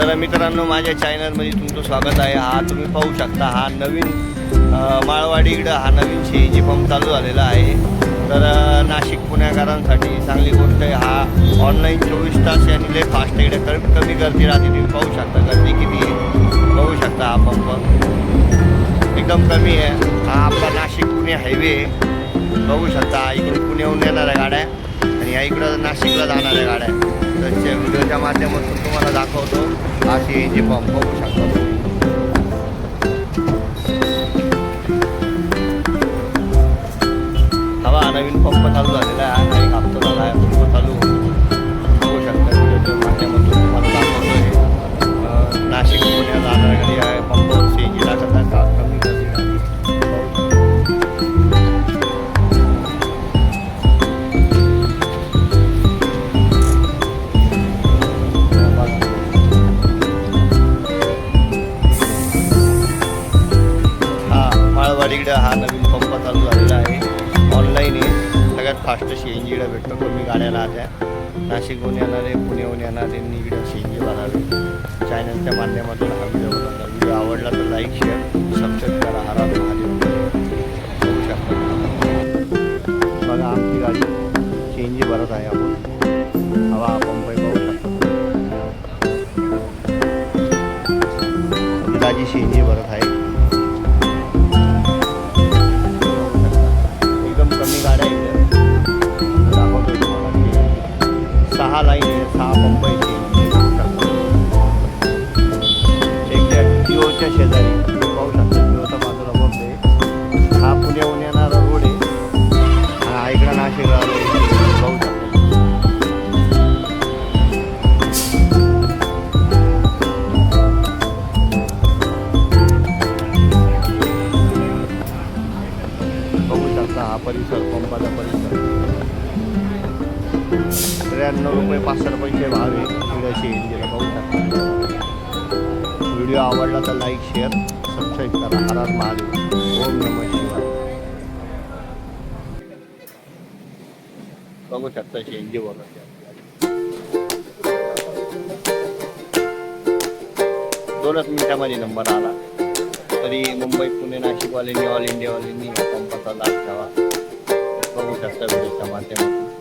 तर मित्रांनो माझ्या चॅनलमध्ये तुमचं स्वागत आहे. हा तुम्ही पाहू शकता हा नवीन माळवाडी इकडं हा नवीन सी जी पंप चालू झालेला आहे. तर नाशिक पुण्याकरांसाठी चांगली गोष्ट आहे हा ऑनलाईन चोवीस तास आणि लय फास्ट इकडे कमी कमी गर्दी राहते तुम्ही पाहू शकता गर्दी किती आहे. पाहू शकता हा पंप. एकदम कमी आहे. हा आपला नाशिक पुणे हायवे आहे. बघू शकता इकडून पुण्याहून येणाऱ्या गाड्या. आणि या इकडं नाशिकला जाणाऱ्या गाड्या. त्याच्या व्हिडिओच्या माध्यमातून तुम्हाला दाखवतो अशी सी पंप बघू शकतो हवा नवीन पंप चालू झाला. माळवाडीकडं हा नवीन पंप चालू झालेला आहे. ऑनलाईन आहे. सगळ्यात फास्ट सी एन जीला भेटतो. कमी गाड्या राहत्या. नाशिकहून येणारे पुण्याहून येणारे इकडे सी एन जी भरावे. चॅनलच्या माध्यमातून हा व्हिडिओ बनवला व्हिडिओ आवडला तर लाईक शेअर सबस्क्राईब करा. हरा शकता. बघा आमची गाडी सी एन जी भरत आहे आपण. हवा पंप आहे सी एन जी भरत आहे. सहा लाईन आहे सहा पंप आहे एक जिओच्या शेजारी. पाहू शकता जिओच्या बाजूला बोलते हा पुण्याहून येणारा रोड आहे. हा इकडं नाशिक पाहू बघू शकता हा परिसर पंपाचा परिसर. त्र्याण्णव रुपये पाचशे पैसे भाव आहे. हिराशी इंजिन बघू शकता. व्हिडिओ आवडला तर लाईक शेअर सबस्क्राईब करा. हरार महादेव. ओम नम शिवाय. बघू शकता शेंजी वगैरे. दोनच मिनिटामध्ये नंबर आला. तरी मुंबई पुणे नाशिकवाल्यांनी ऑल इंडियावाल्यांनी या पंपाचा लाभ घ्यावा. बघू शकता व्हिडिओच्या माध्यमातून.